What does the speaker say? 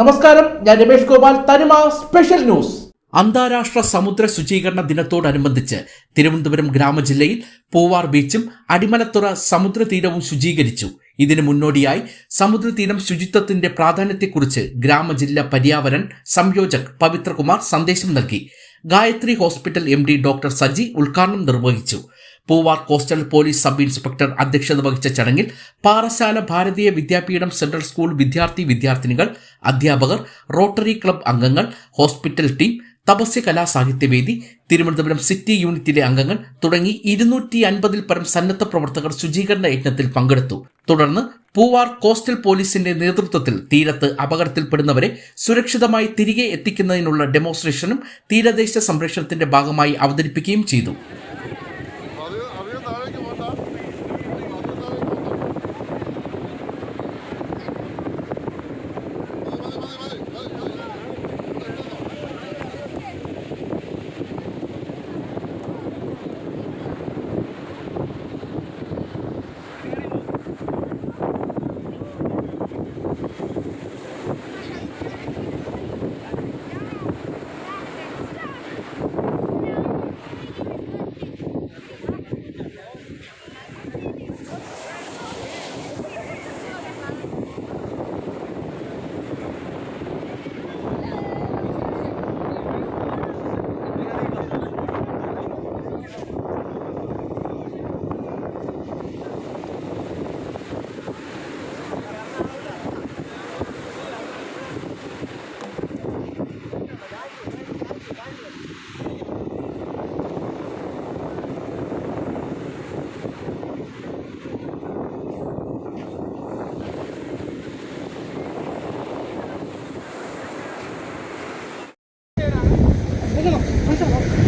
നമസ്കാരം ഞാൻ രമേഷ് ഗോപാൽ തനിമ സ്പെഷ്യൽ ന്യൂസ്. അന്താരാഷ്ട്ര സമുദ്ര ശുചീകരണ ദിനത്തോടനുബന്ധിച്ച് തിരുവനന്തപുരം ഗ്രാമജില്ലയിൽ പൂവാർ ബീച്ചും അടിമലത്തുറ സമുദ്രതീരവും ശുചീകരിച്ചു. ഇതിനു മുന്നോടിയായി സമുദ്രതീരം ശുചിത്വത്തിന്റെ പ്രാധാന്യത്തെക്കുറിച്ച് ഗ്രാമജില്ല പര്യാവരൻ സംയോജക് പവിത്രകുമാർ സന്ദേശം നൽകി. Gayathri hospital M doctor Saji ഉദ്ഘാടനം നിർവഹിച്ചു. Poovar coastal police sub inspector അധ്യക്ഷത വഹിച്ച ചടങ്ങിൽ പാറശാല ഭാരതീയ വിദ്യാപീഠം സെൻട്രൽ സ്കൂൾ വിദ്യാർത്ഥി വിദ്യാർത്ഥിനികൾ അധ്യാപകർ റോട്ടറി ക്ലബ് അംഗങ്ങൾ ഹോസ്പിറ്റൽ ടീം തപസ്യ കലാ കലാസാഹിത്യവേദി തിരുവനന്തപുരം സിറ്റി യൂണിറ്റിലെ അംഗങ്ങൾ തുടങ്ങി ഇരുന്നൂറ്റി അൻപതിൽ പരം സന്നദ്ധ പ്രവർത്തകർ ശുചീകരണ യജ്ഞത്തിൽ പങ്കെടുത്തു. തുടർന്ന് പൂവാർ കോസ്റ്റൽ പോലീസിന്റെ നേതൃത്വത്തിൽ തീരത്ത് അപകടത്തിൽപ്പെടുന്നവരെ സുരക്ഷിതമായി തിരികെ എത്തിക്കുന്നതിനുള്ള ഡെമോൺസ്ട്രേഷനും തീരദേശ സംരക്ഷണത്തിന്റെ ഭാഗമായി അവതരിപ്പിക്കുകയും ചെയ്തു. 저거.